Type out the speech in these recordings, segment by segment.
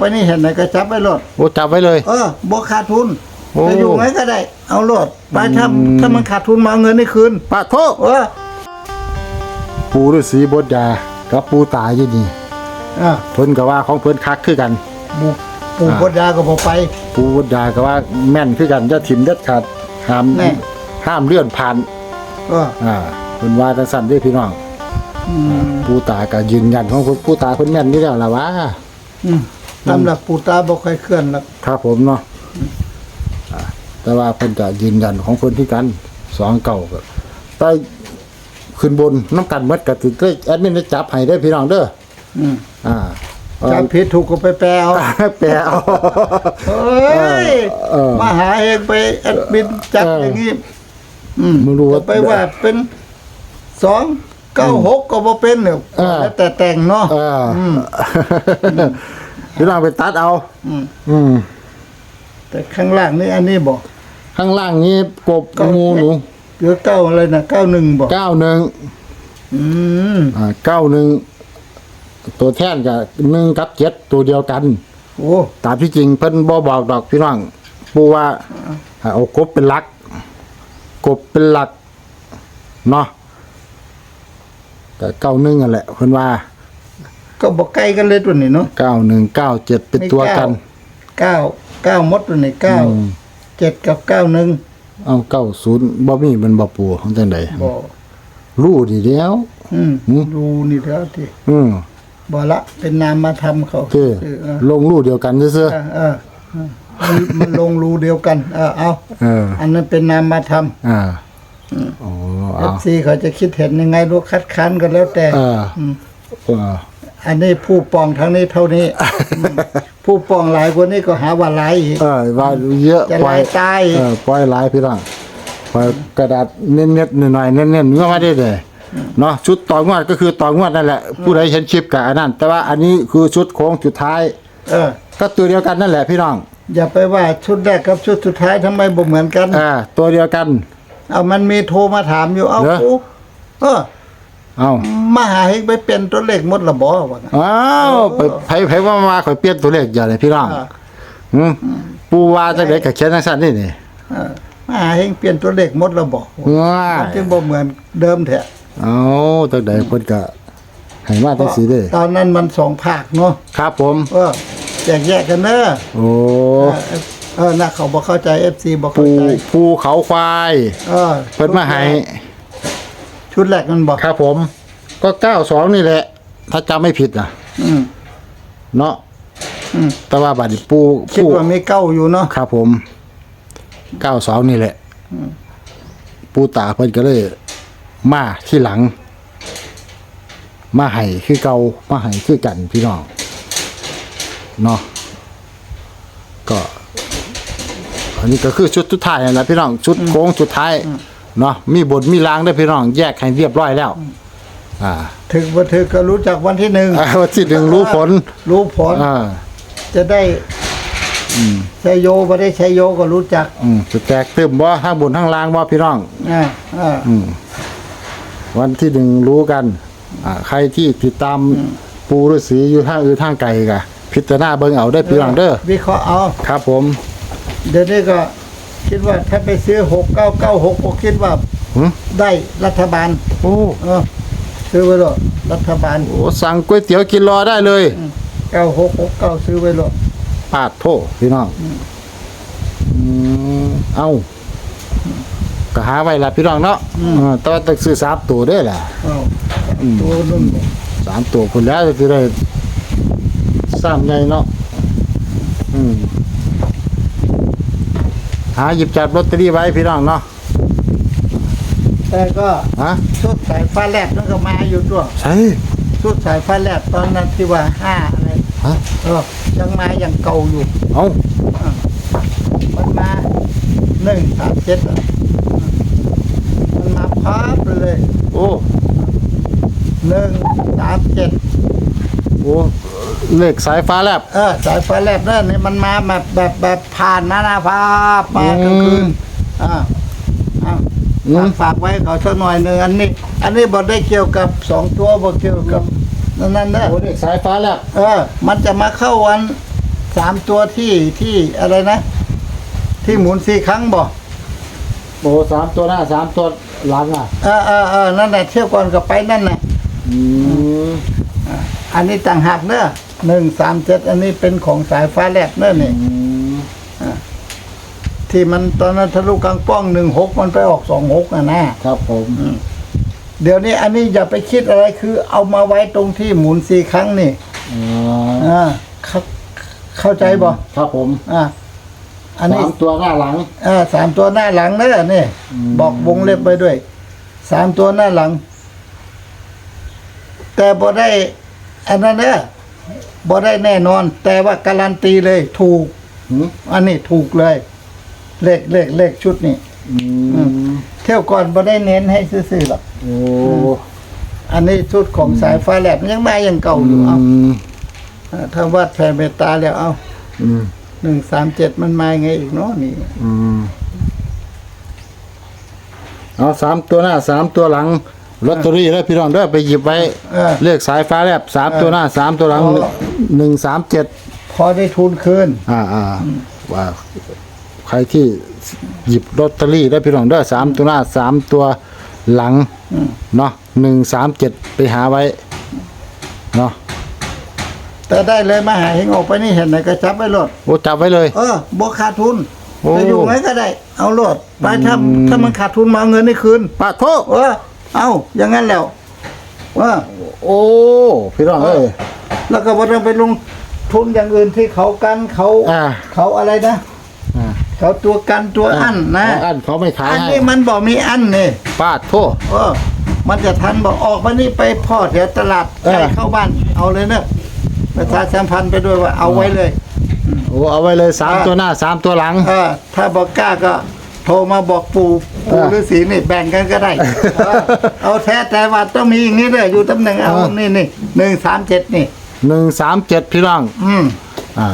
ไปนี่เห็นไหนก็จับไปโลดโอ้จับไว้เลย เออบ่ขาดทุนโอ้ จะอยู่ไหนก็ได้ เอาโลดไปถ้าอืมถ้ามันขาดทุนมาเอาเงินนี่คืนปาโทเออปูฤาษีบดยากับปูตายอยู่นี่อะเพิ่นก็ว่าของเพิ่นคักคือกันปูปูอ่า พดยาก็บ่ไป ปูบดยาก็ว่าแม่นคือกันจะถิ่มเด็ดขาดห้ามแน่ ห้ามเลื่อนผ่านเอออ่าเพิ่นว่าจังซั่นเด้อพี่น้อง อืมปูตาก็ยืนยันของปูตาเพิ่นแม่นอยู่แล้วล่ะว่า อืม ตำหลักปูตาบ่ค่อยเคลื่อนหรอกครับผมเนาะอ่าแต่ว่าเพิ่นก็ยืนยันของเพิ่นที่กันสองเก่าก็แต่ขึ้นบนน้ำกันหมดก็ติได้แอดมินได้จับให้ได้อพี่น้องเด้ออืมอ่าจำผิดถูกก็ไปแปลเอาแปลเอา เฮ้ยเออมาหาเองไปแอดมินจับเออออย่างนี้อืมไม่รู้ว่าจะไปว่าเป็นสองเก้าหกก็บ่เป็นเนี่ยเออ แล้วแต่แต่งเนาะเอออ พี่น้องไปตัดเอา อืมอืม แต่ข้างล่างนี่อันนี้บอก ข้างล่างนี้กบเก้างูหนูหรือเก้าอะไรนะเก้าหนึ่งบอกเก้าหนึ่งอืมอ่าเก้าหนึ่งตัวแท่นกับหนึ่งกับเจ็ดตัวเดียวกัน โอ้ตามที่จริงเพิ่นบ่บอกดอกพี่น้องปูว่าให้เอากบเป็นหลัก กบเป็นหลักเนาะแต่เก้าหนึ่งนั่นแหละเพิ่นว่า ก็บอกใกล้กันเลยตัวนี้เนาะเก้าหนึ่งเก้าเจ็ดเป็นตัวกันเก้าเก้ามดตัวนี้เก้าอืมเจ็ดกับเก้าหนึ่งเอาเก้าศูนย์บ่มีมันบ่ปูของจังไดบอกรู้ดีแล้วอืมหืมรูนี่แล้วที่อืมบอละเป็นนามมาทำเขาคือเออเออลงรูเดียวกันซื่อเออเออเออมันมันลงรูเดียวกัน เออเอาๆเอออันนั้นเป็นนามมาทอ่าอ๋อำเอเอาฟซีเขาจะคิดเห็นยังไงรู้คัดค้านกันแล้วแต่เออมเอออันนี้ผู้ปองทางนี้เท่านี้อืมผู้ปองหลายคนนี้ก็หาว่าหลายอีก เออว่าเยอะจะปล่อลายยตาย เออปล่อยหลายพี่น้องปล่อยกระดาษเน้นๆหน่อยๆเน้นๆเนื้อมาได้เลยเนาะชุดต่องวดก็คือต่องวดนั่นแหละ ผู้ใดเห็นคลิปกับอันนั้น แต่ว่าอันนี้คือชุดโค้งสุดท้าย เออ ก็ตัวเดียวกันนั่นแหละพี่น้องอย่าไปว่าชุดแรกกับชุดสุดท้ายทำไมบ่เหมือนกันเออตัวเดียวกัน เอามันมีโทรมาถามอยู่ เอาเหรอ กูเออ เอามาหาเฮงไปเป็นตัวเลขหมดละบ่ว่างั้น อ้าวไปไผไผว่ามาข่อยเปลี่ยนตัวเลขอย่าเลยพี่น้องอ่าหืมปูว่าจังได๋ก็เขียนจังซั่นนี่นี่เออมาหาเฮงเปลี่ยนตัวเลขหมดละบ่ว้ามันจึงบ่เหมือนเดิมแท้เอาจังได๋เพิ่นก็ให้มาจังซี่เด้ตอนนั้นมันสองภาคเนาะครับผม เออแยกแยกกันเด้อโอ้เออเออน่ะเขาบ่เข้าใจ FC บ่ปูเข้าใจภูเขาควาย เออเพิ่นมาให้ ชุดแรกมันบอกครับผม ก็92นี่แหละ ถ้าจำไม่ผิดนะอืมเนาะอืมแต่ว่าบัดนี้ปูคิดปูว่ามีเก้าอยู่เนาะครับผม92นี่แหละปูตาเพิ่นก็เลย มาที่หลัง มาให้คือเก่ามาให้คือกันพี่น้องเนาะก็ อันนี้ก็คือชุดสุดท้ายนั่นแหละพี่น้องชุดโค้งสุดท้าย เนาะมีบทมีรางด้วยพี่น้อง แยกให้เรียบร้อยแล้ว อ่าถึงบ่ถึงก็รู้จักวันที่หนึ่งอ่าวันที่หนึ่งรู้ผลรู้ผลอ่าจะได้ใช้โยบ่ได้ใช้โยก็รู้จัก อืมจะแตกตึมบ่ทั้งบนทั้งล่างบ่พี่น้องอ่าอ่าวันที่หนึ่งรู้กัน อ่า ใครที่ติดตามปูฤาษีอยู่ทางอื่นทางไกลกะพิจารณาเบิ่งเอาได้อพี่น้องเด้อวิเคราะห์เอาครับผม เดี๋ยวนี้ก็ คิดว่าถ้าไปซื้อหกเก้าเก้าหกก็คิดว่าหึได้รัฐบาลโอ้เออซื้อไว้หรอรัฐบาลโอ้สั่งก๋วยเตี๋ยวกินรอได้เลยเก้าหกหกเก้าซื้อไว้หรอปาดโทพี่น้องอืมเอาก็หาไว้ละพี่น้องเนาะอ่าแต่ว่าต้องซื้อสามตัวเด้อล่ะเอ้าตัวนุ่นบอกสามตัวคนแล้วจะได้สร้างไงเนาะอืม หาหยิบจับลอตเตอรี่ไว้พี่น้องเนาะแต่ก็ฮะชุดสายฟ้าแลบนั่นก็มาอยู่ตัวใช่ชุดสายฟ้าแลบตอนนั้นที่ว่าห้าอะไรฮะเออยังมาอย่างเก่าอยู่เอามันมาหนึ่งสามเจ็ดอะมันมาพับเลย โอ้หนึ่งสามเจ็ดโอ้ เลขสายฟ้าแลบ เออสายฟ้าแลบนั่นนี่มันมาแบบแบบแบบผ่านมานะพับมากลางคืนอ่าอ่าอืมฝากไว้เขาสักหน่อยหนึ่งอันนี้ อันนี้บอกได้เกี่ยวกับสองตัวบอกเกี่ยวกับนั่นนั่นนะ โอ้เลขสายฟ้าแลบเออ มันจะมาเข้าวันสามตัวที่ที่อะไรนะ ที่หมุนสี่ครั้งบอกโอ้สามตัวหน้าสามตัวหลังอะเออเออเออนั่นแหละเที่ยวก่อนก็ไปนั่นแหละอืมอันนี้ต่างหากเนอะ หนึ่งสามเจ็ดอันนี้เป็นของสายฟ้าแลบเนอะนี่อืมที่มันตอนนั้นทะลุกลางป้องหนึ่งหกมันไปออกสองหกอะนะครับผมเดี๋ยวนี้อันนี้อย่าไปคิดอะไรคือ เอามาไว้ตรงที่หมุนสี่ครั้งนี่อ๋ออ่าเข้าเข้าใจบ่ครับผมอ่าอันนี้สามตัวหน้าหลังอ่าสามตัวหน้าหลังเนอะนี่อืมบอกวงเล็บไปด้วยสามตัวหน้าหลัง แต่บ่ได้ อันนั้นเนอะ บ่ได้แน่นอน แต่ว่าการันตีเลย ถูกหืมอันนี้ถูกเลย เลขเลขเลขชุดนี้อืมเที่ยวก่อนบ่ได้เน้นให้ซื่อๆหรอกโอ้อันนี้ชุดของสายฟ้าแลบยังมายังเก่าอยู่เอามอ่าถ้าวัดแผ่เมตตาแล้วเอาอืมหนึ่งสามเจ็ดมันมาไงอีกเนาะนี่อืมเอาสามตัวหน้าสามตัวหลัง ลอตเตอรี่แล้วพี่น้องเด้อไปหยิบไว้เออเลขสายฟ้าแลบสามตัวหน้าสามตัวหลังอ๋อหนึ่งสามเจ็ดพอได้ทุนคืน อ่าอ่าว่าใครที่หยิบลอตเตอรี่ได้พี่น้องเด้อสามตัวหน้าสามตัวหลังเนาะหนึ่งสามเจ็ดไปหาไว้เนาะแต่ได้เลยมาหาเฮงออกไปนี่เห็นไหนก็จับไว้โลดโอ้จับไว้เลย เออบ่ขาดทุนโอ้ จะอยู่ไหนก็ได้ เอาโลดไปถ้าถ้ามันขาดทุนมาเอาเงินนี่คืนปาโทเออ เอาอย่างนั้นแล้วว่าโอ้พี่น้องเอ้ยแล้วก็บ่ต้องไปลงทุนอย่างอื่นที่เขากันเขาอ่า เขาอะไรนะอ่าเขาตัวกันตัวอั้นนะอ๋ออันเขาไม่ขายอันให้นี้มันบอกมีอั้นนี่ปาโทเออมันจะทันบอกออกมานี่ไปพ่อแถวตลาดเออใครเข้าบ้านเอาเลยเนอะประชาสัมพันธ์ไปด้วยว่าเอาไว้เลย โอ้เอาไว้เลยสามอ่า ตัวหน้าสามตัวหลัง เออถ้าบอกกล้าก็ โทรมาบอกปู่ปู่เออฤาษีนี่แบ่งกันก็ได้เออเอาแท้แต่ว่าต้องมีอย่างนี้เลยอยู่ตำแหน่งเอาเออนี่นี่หนึ่งสามเจ็ดนี่หนึ่งสามเจ็ดพี่น้องอืมอ่า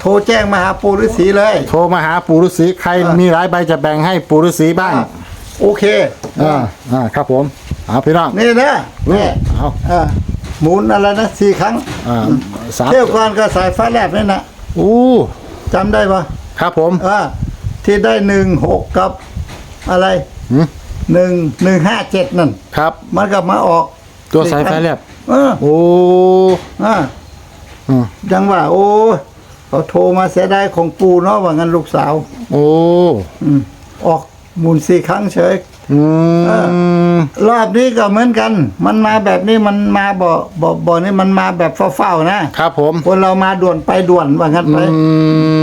โทรแจ้งมาหาปู่ฤาษีเลย โทรมาหาปู่ฤาษีใครเออมีหลายใบจะแบ่งให้ปู่ฤาษีบ้าง โอเคอ่าอ่าครับผมเอาพี่น้องนี่นะนี่นี่เอาเออหมุนอะไรนะสี่ครั้งอ่าสามเที่ยวก่อนก็สายฟ้าแลบนี่นะอู้จำได้ปะครับผมเออ ที่ได้หนึ่งหกกับ อะไรหืมหนึ่งหนึ่งห้าเจ็ดนั่น ครับ มันกลับมาออกตัวสายไฟแลบเออโอ้อ่าอืมจังว่า โอ้เขาโทรมาเสียดายของปูเนาะว่างั้นลูกสาว โอ้อืมออกหมุนสี่ครั้งเฉย อืเอ มรอบนี้ก็เหมือนกัน มันมาแบบนี้มันมาบ่บ่บ่นี่มันมาแบบเฝ้าๆนะครับผม คนเรามาด่วนไปด่วนว่างั้นอืไปม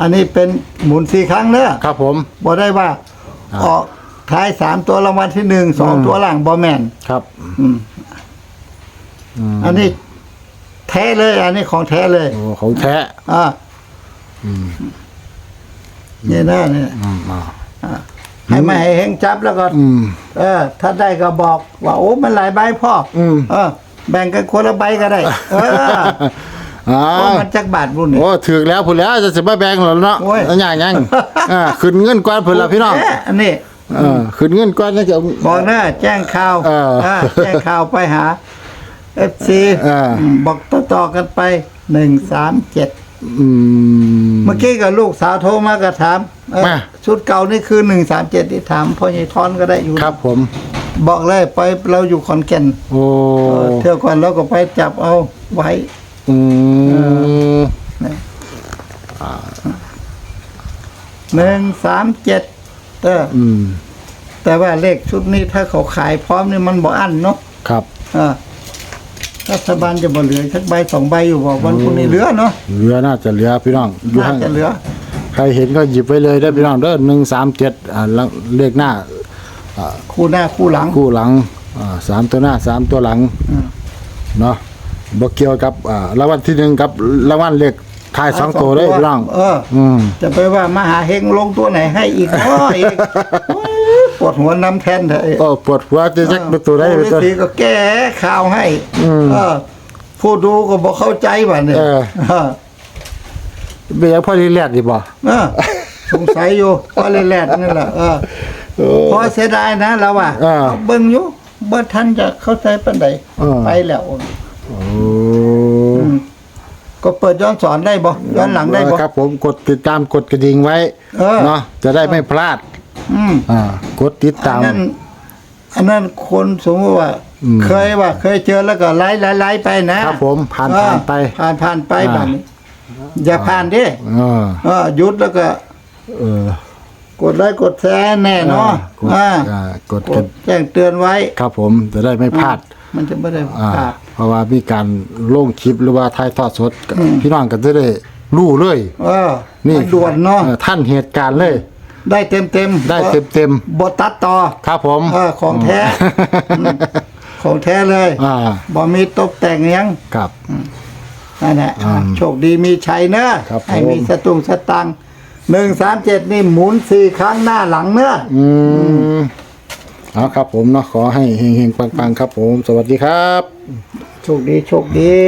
อันนี้เป็นหมุนสี่ครั้งเนอะครับผม บ่ได้ว่าอ่าออกท้ายสามตัวรางวัลที่หนึ่งสองอืมตัวหลังบอแมนครับ อืมอืมอันนี้แท้เลย อันนี้ของแท้เลย โอ้ของแท้อ่านี่นะเนี่ยอืมอ่าให้ไม่ให้เฮงจับแล้วก็ อืม เออ ถ้าได้ก็บอกว่าโอ้มันหลายใบพ่ออมเออ แบ่งกันคนละใบก็ได้ เออ อ่าเพราะมันจักบาทบุญนี่ โอ้ถือแล้วพุ่นแล้วจะสิมาแบ่งแล้วเนาะโอ้ย อันอย่างยังอ่าขึ้นเงินก่อนพุ่นละพี่น้องแท้อันนี้เออขึ้นเงินก่อนแล้วจะ บอกนะแจ้งข่าวเออเออแจ้งข่าวไปหาเอฟซีเออบอกต่อๆกันไปหนึ่งสามเจ็ดอืม เมื่อกี้กับลูกสาวโทรมาก็ถามเอ้ยมา ชุดเก่านี่คือหนึ่งสามเจ็ดที่ถามพ่อใหญ่ทอนก็ได้อยู่ ครับผม บอกเลยไปเราอยู่ขอนแก่นโอ้เออเที่ยวก่อนเราก็ไปจับเอาไว้ อืม หนึ่งสามเจ็ดเอออืมแต่ว่าเลขชุดนี้ถ้าเขาขายพร้อมนี่มันบ่อั้นเนาะครับ เออรัฐบาลจะบ่เหลือสักใบสองใบอยู่บอกวันพรุ่งนี้เหลือเนาะเหลือน่าจะเหลือพี่น้องอยู่น่าข้างจะเหลือ ใครเห็นก็หยิบไว้เลยได้อพี่น้องเด้อหนึ่งสามเจ็ดอ่าแล้วเลขหน้า คู่หน้าคู่หลัง คู่หลังอ่าสามตัวหน้าสามตัวหลังอืมเนาะ บ่เกี่ยวกับอ่ารางวัลที่หนึ่งกับรางวัลเลขท้ายสองตัวได้อพี่น้อง เอออืม จะไปว่ามหาเฮงลงตัวไหนให้อีกอ้ออีกโอ้ยปวดหัวน้ำแทนเถอะไอ้ โอ้ปวดหัวจะจักเป็นตัวได้โอ้เป็นฤาตัวษีก็แก้ข่าวให้อืมเออผู้ดูก็บอกเข้าใจว่าเนี่ยเออ เออเบียพ่อที่แรกดีบ่ เออสงสัยอยู่ว่าแรกๆนั่นแหละเออโอ้พอเสียดายนะเราอะอ่าเอาเบิ่งอยู่บ่ทันจะเข้าใจปานใดอ่าไปแล้ว โอ้อืมก็เปิดย้อนสอนได้บ่ย้อนหลังได้บ่ ครับ ผมกดติดตามกดกระดิ่งไว้เออ เนาะจะได้ไม่พลาด อืมอ่ากดติดอัตานม นั้นอันนั้นคนสมมติว่า อืมเคยว่า เคยเจอแล้วก็ไล่ไล่ไล่ไปนะครับผมผ่านเออผ่านไปผ่านผ่านไปอ่า แบบนี้อย่าผ่านดิเออเออหยุดแล้วก็ เออกดไลค์กดแชร์แน่เนาะกดอ่าอ่ากดกกดดแจ้งเตือนไว้ ครับผมจะได้ไม่พลาด มันจะไม่ได้อ่าพลาด เพราะว่ามีการลงคลิปหรือว่าถ่ายทอดสดพี่น้องก็จะได้รู้เลยเออนี่มันด่วนเนาะออท่านเหตุการณ์เลย ได้เต็มเต็มๆได้เต็มเต็มบทตัดต่อๆครับผม เออของแท้อืมของแท้เลยอ่า บ่มีตกแต่งหยังครับ นั่นแหละอืมโชคดีมีชัยเนอะครับให้ผมมีสตุงสตังหนึ่งสามเจ็ดนี่หมุนสี่ครั้งหน้าหลังเนอะอืม เอาครับผมเนาะขอให้เฮงๆปังๆครับผม สวัสดีครับ โชคดี โชคดี